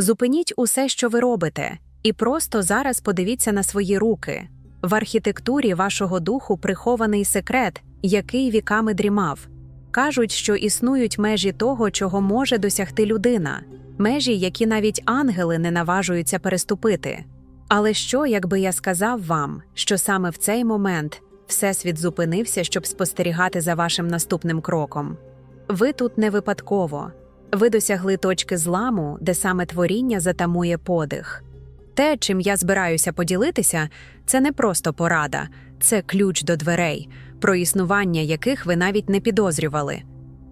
Зупиніть усе, що ви робите, і просто зараз подивіться на свої руки. В архітектурі вашого духу прихований секрет, який віками дрімав. Кажуть, що існують межі того, чого може досягти людина, межі, які навіть ангели не наважуються переступити. Але що, якби я сказав вам, що саме в цей момент Всесвіт зупинився, щоб спостерігати за вашим наступним кроком? Ви тут не випадково. Ви досягли точки зламу, де саме творіння затамує подих. Те, чим я збираюся поділитися, це не просто порада, це ключ до дверей, про існування яких ви навіть не підозрювали.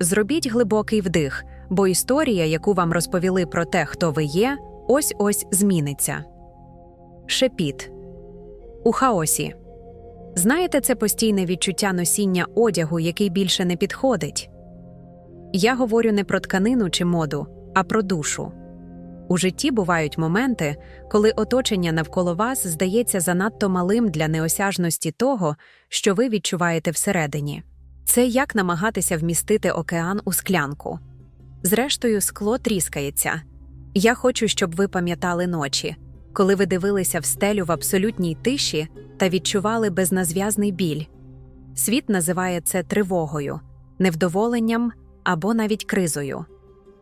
Зробіть глибокий вдих, бо історія, яку вам розповіли про те, хто ви є, ось ось зміниться. Шепіт у хаосі. Знаєте, це постійне відчуття носіння одягу, який більше не підходить. Я говорю не про тканину чи моду, а про душу. У житті бувають моменти, коли оточення навколо вас здається занадто малим для неосяжності того, що ви відчуваєте всередині. Це як намагатися вмістити океан у склянку. Зрештою, скло тріскається. Я хочу, щоб ви пам'ятали ночі, коли ви дивилися в стелю в абсолютній тиші та відчували безназв'язний біль. Світ називає це тривогою, невдоволенням або навіть кризою.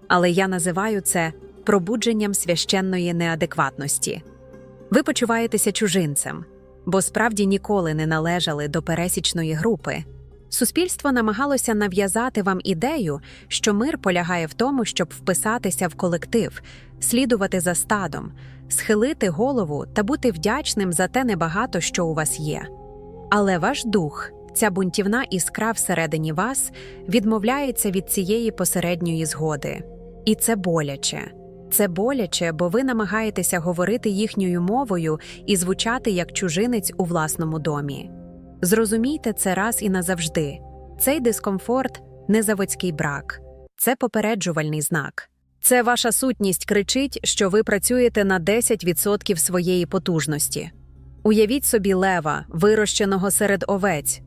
Але я називаю це пробудженням священної неадекватності. Ви почуваєтеся чужинцем, бо справді ніколи не належали до пересічної групи. Суспільство намагалося нав'язати вам ідею, що мир полягає в тому, щоб вписатися в колектив, слідувати за стадом, схилити голову та бути вдячним за те небагато, що у вас є. Але ваш дух, ця бунтівна іскра всередині вас, відмовляється від цієї посередньої згоди. І це боляче. Це боляче, бо ви намагаєтеся говорити їхньою мовою і звучати як чужинець у власному домі. Зрозумійте це раз і назавжди. Цей дискомфорт не заводський брак, це попереджувальний знак. Це ваша сутність кричить, що ви працюєте на 10% своєї потужності. Уявіть собі лева, вирощеного серед овець.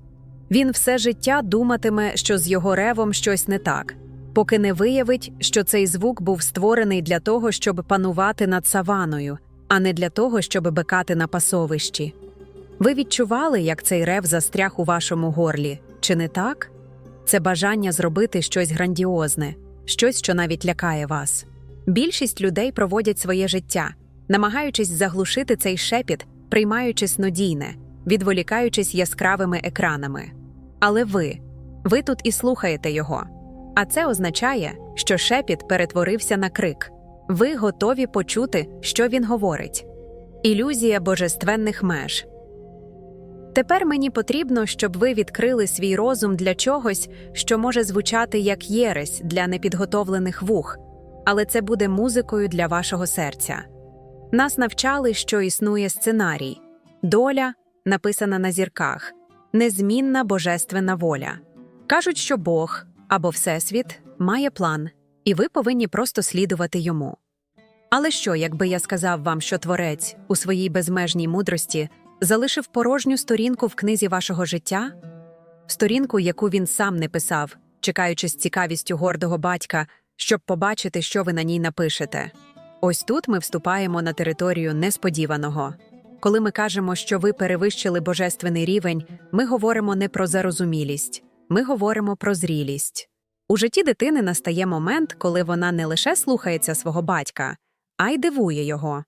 Він все життя думатиме, що з його ревом щось не так, поки не виявить, що цей звук був створений для того, щоб панувати над саваною, а не для того, щоб бекати на пасовищі. Ви відчували, як цей рев застряг у вашому горлі, чи не так? Це бажання зробити щось грандіозне, щось, що навіть лякає вас. Більшість людей проводять своє життя, намагаючись заглушити цей шепіт, приймаючи снодійне, відволікаючись яскравими екранами. Але ви, ви тут і слухаєте його. А це означає, що шепіт перетворився на крик. Ви готові почути, що він говорить. Ілюзія божественних меж. Тепер мені потрібно, щоб ви відкрили свій розум для чогось, що може звучати як єресь для непідготовлених вух, але це буде музикою для вашого серця. Нас навчали, що існує сценарій, доля, написана на зірках, незмінна божественна воля. Кажуть, що Бог або Всесвіт має план, і ви повинні просто слідувати йому. Але що, якби я сказав вам, що творець у своїй безмежній мудрості залишив порожню сторінку в книзі вашого життя? Сторінку, яку він сам не писав, чекаючи з цікавістю гордого батька, щоб побачити, що ви на ній напишете. Ось тут ми вступаємо на територію несподіваного. Коли ми кажемо, що ви перевищили божественний рівень, ми говоримо не про зарозумілість, ми говоримо про зрілість. У житті дитини настає момент, коли вона не лише слухається свого батька, а й дивує його.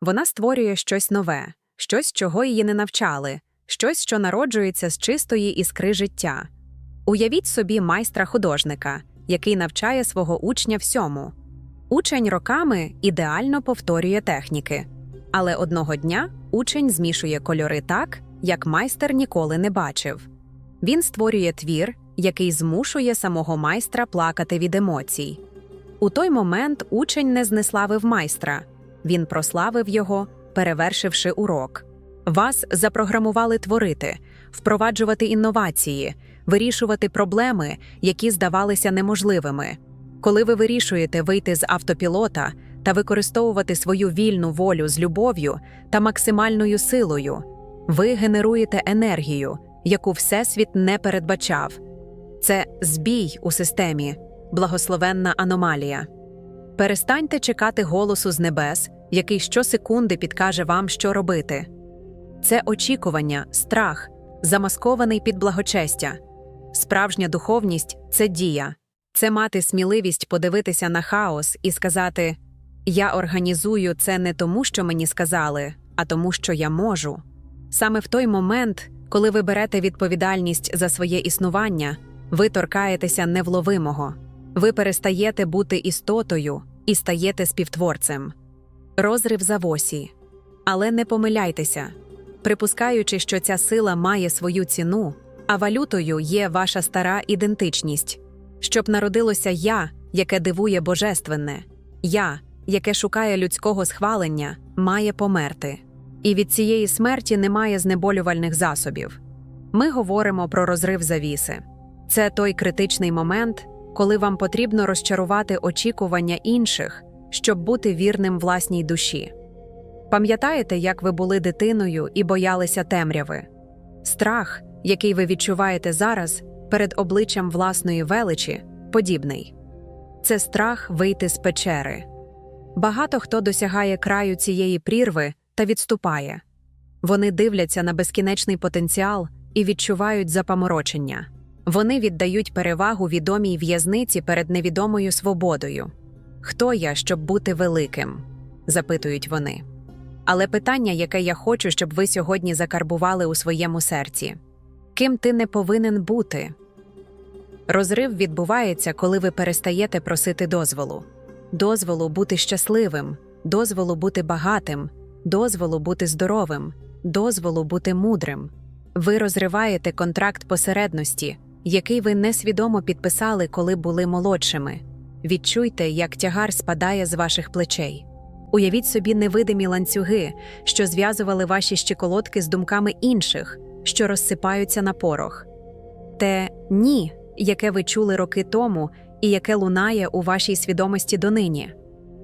Вона створює щось нове, щось, чого її не навчали, щось, що народжується з чистої іскри життя. Уявіть собі майстра художника, який навчає свого учня всьому. Учень роками ідеально повторює техніки, але одного дня учень змішує кольори так, як майстер ніколи не бачив. Він створює твір, який змушує самого майстра плакати від емоцій. У той момент учень не знеславив майстра, він прославив його, перевершивши урок. Вас запрограмували творити, впроваджувати інновації, вирішувати проблеми, які здавалися неможливими. Коли ви вирішуєте вийти з автопілота та використовувати свою вільну волю з любов'ю та максимальною силою, ви генеруєте енергію, яку Всесвіт не передбачав. Це збій у системі, благословенна аномалія. Перестаньте чекати голосу з небес, який щосекунди підкаже вам, що робити. Це очікування, страх, замаскований під благочестя. Справжня духовність це дія, це мати сміливість подивитися на хаос і сказати: Я організую це не тому, що мені сказали, а тому, що я можу. Саме в той момент, коли ви берете відповідальність за своє існування, ви торкаєтеся невловимого, ви перестаєте бути істотою і стаєте співтворцем. Розрив завосі. Але не помиляйтеся. Припускаючи, що ця сила має свою ціну, а валютою є ваша стара ідентичність, щоб народилося я, яке дивує божественне, я, яке шукає людського схвалення, має померти. І від цієї смерті немає знеболювальних засобів. Ми говоримо про розрив завіси. Це той критичний момент, коли вам потрібно розчарувати очікування інших, щоб бути вірним власній душі. Пам'ятаєте, як ви були дитиною і боялися темряви? Страх, який ви відчуваєте зараз перед обличчям власної величі, подібний. Це страх вийти з печери. Багато хто досягає краю цієї прірви та відступає. Вони дивляться на безкінечний потенціал і відчувають запаморочення. Вони віддають перевагу відомій в'язниці перед невідомою свободою. Хто я, щоб бути великим? запитують вони. Але питання, яке я хочу, щоб ви сьогодні закарбували у своєму серці ким ти не повинен бути? Розрив відбувається, коли ви перестаєте просити дозволу, дозволу бути щасливим, дозволу бути багатим, дозволу бути здоровим, дозволу бути мудрим. Ви розриваєте контракт посередності, який ви несвідомо підписали, коли були молодшими. Відчуйте, як тягар спадає з ваших плечей. Уявіть собі невидимі ланцюги, що зв'язували ваші щеколотки з думками інших, що розсипаються на порох. Те ні, яке ви чули роки тому і яке лунає у вашій свідомості донині.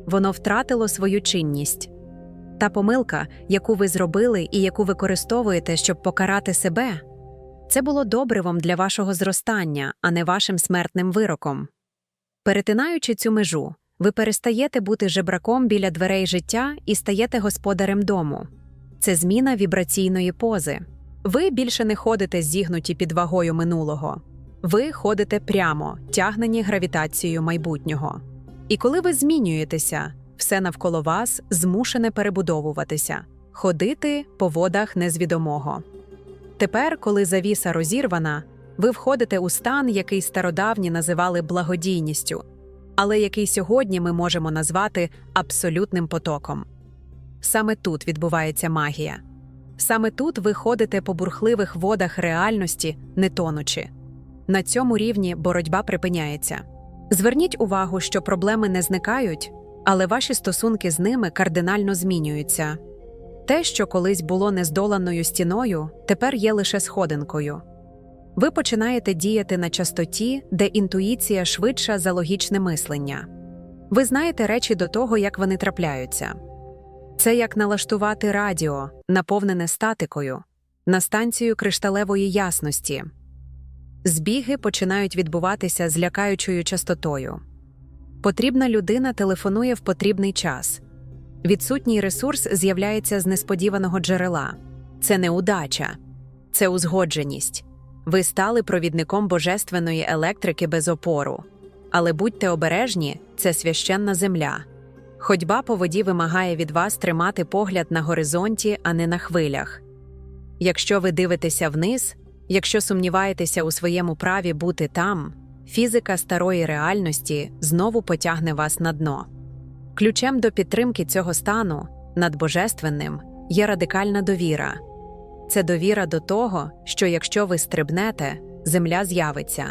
Воно втратило свою чинність. Та помилка, яку ви зробили і яку використовуєте, щоб покарати себе, це було добривом для вашого зростання, а не вашим смертним вироком. Перетинаючи цю межу, ви перестаєте бути жебраком біля дверей життя і стаєте господарем дому. Це зміна вібраційної пози. Ви більше не ходите зігнуті під вагою минулого. Ви ходите прямо, тягнені гравітацією майбутнього. І коли ви змінюєтеся, все навколо вас змушене перебудовуватися, ходити по водах незвідомого. Тепер, коли завіса розірвана, ви входите у стан, який стародавні називали благодійністю, але який сьогодні ми можемо назвати абсолютним потоком. Саме тут відбувається магія. Саме тут ви ходите по бурхливих водах реальності, не тонучи. На цьому рівні боротьба припиняється. Зверніть увагу, що проблеми не зникають, але ваші стосунки з ними кардинально змінюються. Те, що колись було нездоланою стіною, тепер є лише сходинкою. Ви починаєте діяти на частоті, де інтуїція швидша за логічне мислення. Ви знаєте речі до того, як вони трапляються. Це як налаштувати радіо, наповнене статикою, на станцію кришталевої ясності. Збіги починають відбуватися з лякаючою частотою. Потрібна людина телефонує в потрібний час. Відсутній ресурс з'являється з несподіваного джерела. Це не удача, це узгодженість. Ви стали провідником божественної електрики без опору. Але будьте обережні, це священна земля. Ходьба по воді вимагає від вас тримати погляд на горизонті, а не на хвилях. Якщо ви дивитеся вниз, якщо сумніваєтеся у своєму праві бути там, фізика старої реальності знову потягне вас на дно. Ключем до підтримки цього стану над божественним є радикальна довіра. Це довіра до того, що якщо ви стрибнете, земля з'явиться.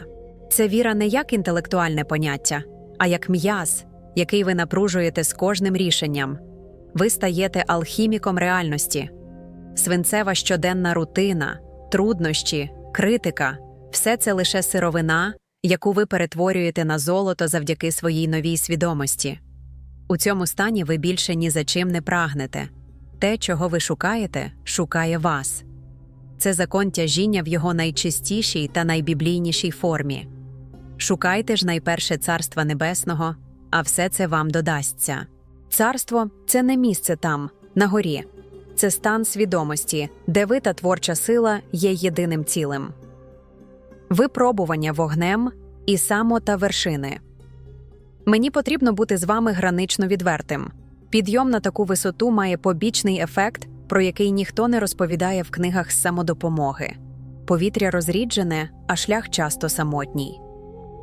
Це віра не як інтелектуальне поняття, а як м'яз, який ви напружуєте з кожним рішенням. Ви стаєте алхіміком реальності. Свинцева щоденна рутина, труднощі, критика все це лише сировина, яку ви перетворюєте на золото завдяки своїй новій свідомості. У цьому стані ви більше ні за чим не прагнете. Те, чого ви шукаєте, шукає вас. Це закон тяжіння в його найчистішій та найбіблійнішій формі. Шукайте ж найперше Царства Небесного, а все це вам додасться. Царство це не місце там, на горі, це стан свідомості, де ви та творча сила є єдиним цілим. Випробування вогнем і само та вершини. Мені потрібно бути з вами гранично відвертим. Підйом на таку висоту має побічний ефект, про який ніхто не розповідає в книгах з самодопомоги. Повітря розріджене, а шлях часто самотній.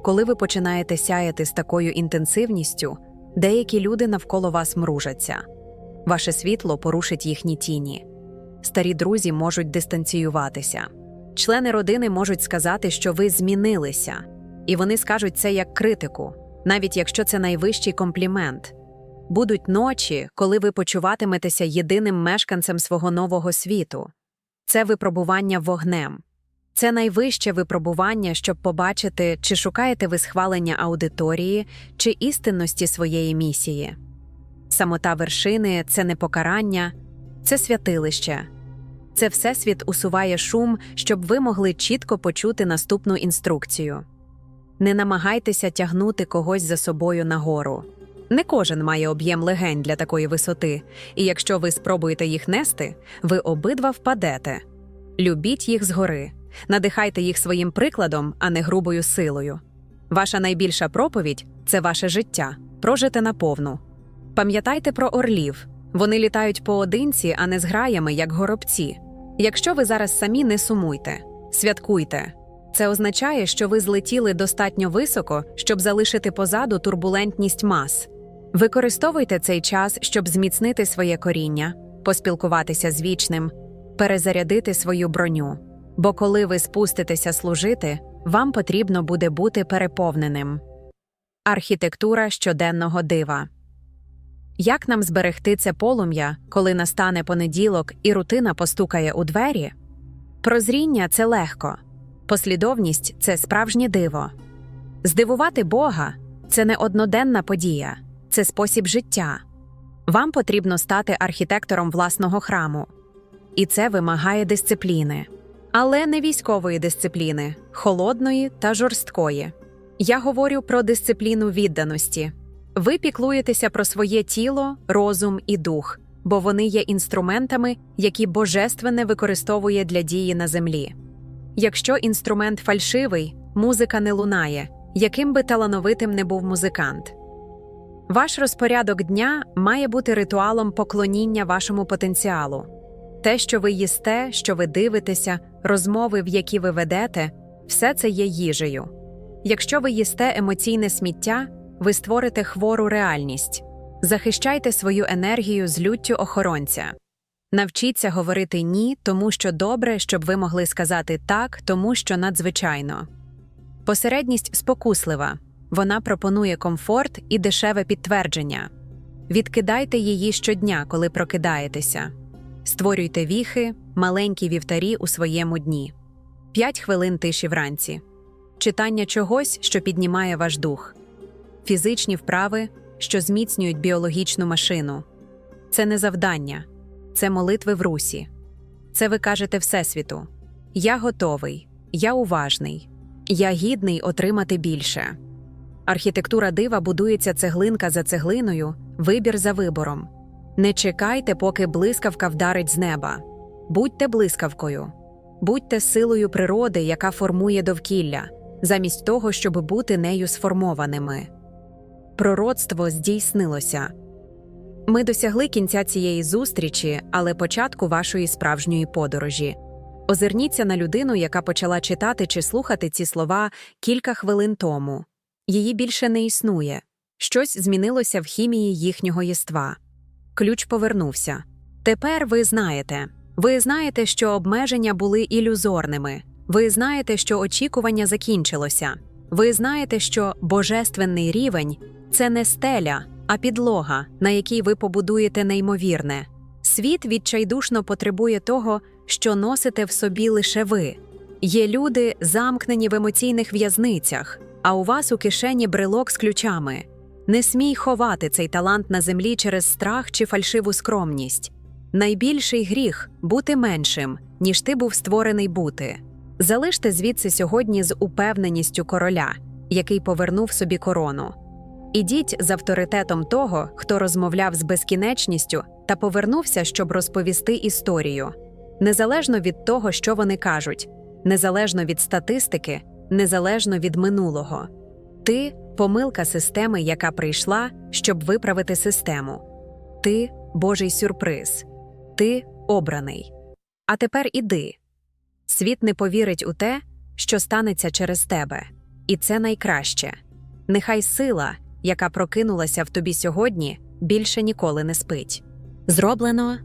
Коли ви починаєте сяяти з такою інтенсивністю, деякі люди навколо вас мружаться. Ваше світло порушить їхні тіні. Старі друзі можуть дистанціюватися. Члени родини можуть сказати, що ви змінилися, і вони скажуть це як критику, навіть якщо це найвищий комплімент. Будуть ночі, коли ви почуватиметеся єдиним мешканцем свого нового світу. Це випробування вогнем. Це найвище випробування, щоб побачити, чи шукаєте ви схвалення аудиторії, чи істинності своєї місії. Самота вершини це не покарання, це святилище. Це Всесвіт усуває шум, щоб ви могли чітко почути наступну інструкцію. Не намагайтеся тягнути когось за собою нагору. Не кожен має об'єм легень для такої висоти, і якщо ви спробуєте їх нести, ви обидва впадете. Любіть їх згори, надихайте їх своїм прикладом, а не грубою силою. Ваша найбільша проповідь це ваше життя, прожите наповну. Пам'ятайте про орлів вони літають поодинці, а не з граями, як горобці. Якщо ви зараз самі не сумуйте, святкуйте. Це означає, що ви злетіли достатньо високо, щоб залишити позаду турбулентність мас. Використовуйте цей час, щоб зміцнити своє коріння, поспілкуватися з вічним, перезарядити свою броню. Бо коли ви спуститеся служити, вам потрібно буде бути переповненим. Архітектура щоденного дива. Як нам зберегти це полум'я, коли настане понеділок і рутина постукає у двері? Прозріння це легко, послідовність це справжнє диво. Здивувати Бога це не одноденна подія, це спосіб життя. Вам потрібно стати архітектором власного храму, і це вимагає дисципліни, але не військової дисципліни, холодної та жорсткої. Я говорю про дисципліну відданості. Ви піклуєтеся про своє тіло, розум і дух, бо вони є інструментами, які божественне використовує для дії на землі. Якщо інструмент фальшивий, музика не лунає, яким би талановитим не був музикант. Ваш розпорядок дня має бути ритуалом поклоніння вашому потенціалу. Те, що ви їсте, що ви дивитеся, розмови, в які ви ведете, все це є їжею. Якщо ви їсте емоційне сміття, ви створите хвору реальність. Захищайте свою енергію з люттю охоронця. Навчіться говорити ні, тому що добре, щоб ви могли сказати так, тому що надзвичайно. Посередність спокуслива вона пропонує комфорт і дешеве підтвердження. Відкидайте її щодня, коли прокидаєтеся. Створюйте віхи, маленькі вівтарі у своєму дні. 5 хвилин тиші вранці. Читання чогось, що піднімає ваш дух, фізичні вправи, що зміцнюють біологічну машину. Це не завдання, це молитви в русі. Це ви кажете Всесвіту. Я готовий, я уважний, я гідний отримати більше. Архітектура дива будується цеглинка за цеглиною, вибір за вибором. Не чекайте, поки блискавка вдарить з неба. Будьте блискавкою, будьте силою природи, яка формує довкілля, замість того, щоб бути нею сформованими. Пророцтво здійснилося. Ми досягли кінця цієї зустрічі, але початку вашої справжньої подорожі. Озирніться на людину, яка почала читати чи слухати ці слова кілька хвилин тому. Її більше не існує. Щось змінилося в хімії їхнього єства. Ключ повернувся. Тепер ви знаєте. Ви знаєте, що обмеження були ілюзорними. Ви знаєте, що очікування закінчилося. Ви знаєте, що божественний рівень це не стеля, а підлога, на якій ви побудуєте неймовірне. Світ відчайдушно потребує того, що носите в собі лише ви. Є люди, замкнені в емоційних в'язницях, а у вас у кишені брелок з ключами. Не смій ховати цей талант на землі через страх чи фальшиву скромність. Найбільший гріх бути меншим, ніж ти був створений бути. Залиште звідси сьогодні з упевненістю короля, який повернув собі корону. Ідіть з авторитетом того, хто розмовляв з безкінечністю та повернувся, щоб розповісти історію. Незалежно від того, що вони кажуть, незалежно від статистики, незалежно від минулого. Ти помилка системи, яка прийшла, щоб виправити систему. Ти Божий сюрприз. Ти обраний. А тепер іди. Світ не повірить у те, що станеться через тебе, і це найкраще. Нехай сила, яка прокинулася в тобі сьогодні, більше ніколи не спить. Зроблено